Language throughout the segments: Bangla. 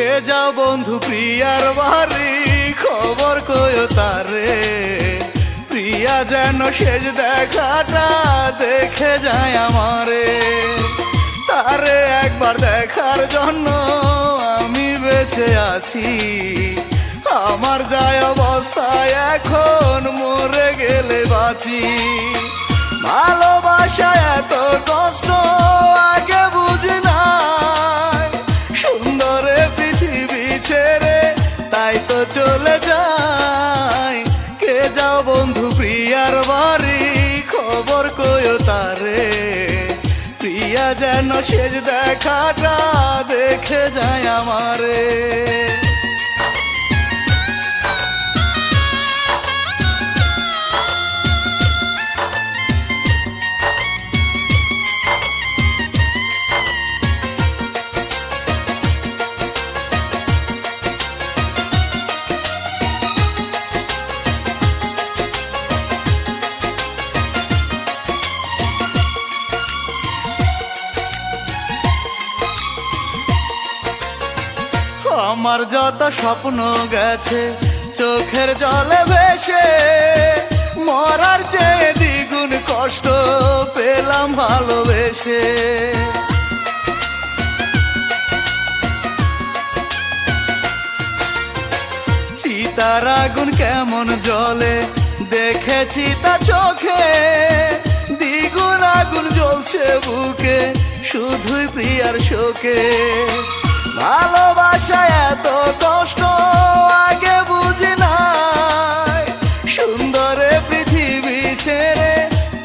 যাও বন্ধু প্রিয়ার বাড়ি, খবর কয় তারে। প্রিয়া যেন শেষ দেখাটা দেখে যায় আমারে। তারে একবার দেখার জন্য আমি বেঁচে আছি। আমার যায় অবস্থায় এখন মরে গেলে বাঁচি। ভালোবাসা এত কষ্ট তো চলে যাই। কে যাও বন্ধু প্রিয়ার বাড়ি? খবর কয় তারে। প্রিয়া যেন শেষ দেখাটা দেখে যায় আমারে। আমার যত স্বপ্ন গেছে, চোখের জলে ভেসে মরার চেয়ে দ্বিগুণ কষ্ট পেলাম ভালোবেসে। চিতার আগুন কেমন জলে দেখেছি তা চোখে। দ্বিগুণ আগুন জ্বলছে বুকে, শুধুই প্রিয়ার শোকে। ভালোবাসা এত কষ্ট আগে বুঝি নাই। সুন্দরে পৃথিবী ছেড়ে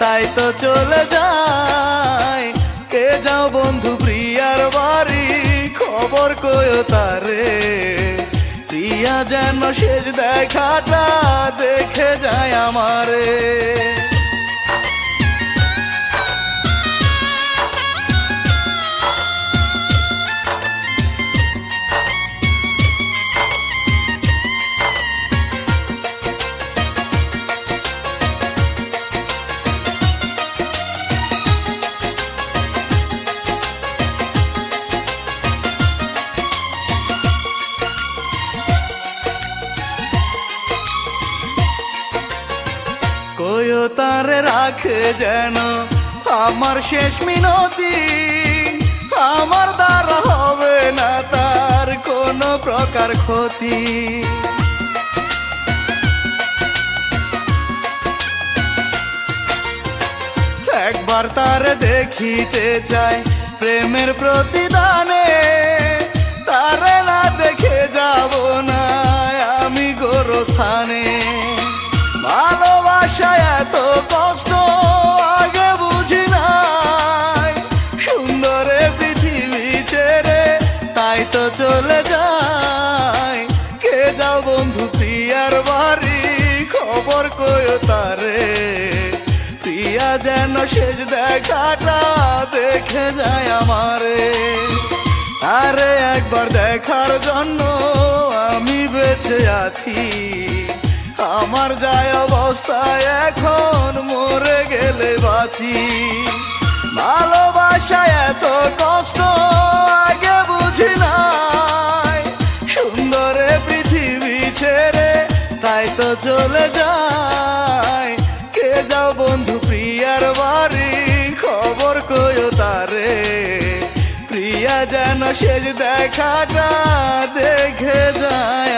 তাই তো চলে যায় কে যাও বন্ধু প্রিয়ার বাড়ি, খবর কয় তারে। প্রিয়া যেন শেষ দেখাটা দেখে যায় আমারে। তারে রাখে যেন আমার শেষ মিনতি। আমার দ্বারা হবে না তার কোনো প্রকার ক্ষতি। একবার তার দেখিতে চাই প্রেমের প্রতিদানে। তারে না দেখে যাব না আমি গোরস্থানে। ভালোবাসা এত কষ্ট আগে বুঝি নাই। সুন্দরে পৃথিবী ছেড়ে তাই তো চলে যায় কে যাও বন্ধু প্রিয়ার বাড়ি, খবর কয় তারে। প্রিয়া যেন শেষ দেখাটা দেখে যায় আমারে। আরে একবার দেখার জন্য আমি বেঁচে আছি। আমার যায় অবস্থায় এখন, মরে গেলে বাঁচি। ভালোবাসা এত কষ্ট, আগে বুঝি নাই। সুন্দরে পৃথিবী ছেড়ে তাই তো চলে যায় কে যাও বন্ধু প্রিয়ার বাড়ি, খবর কয় তারে। প্রিয়া যেন শেষ দেখাটা দেখে যায়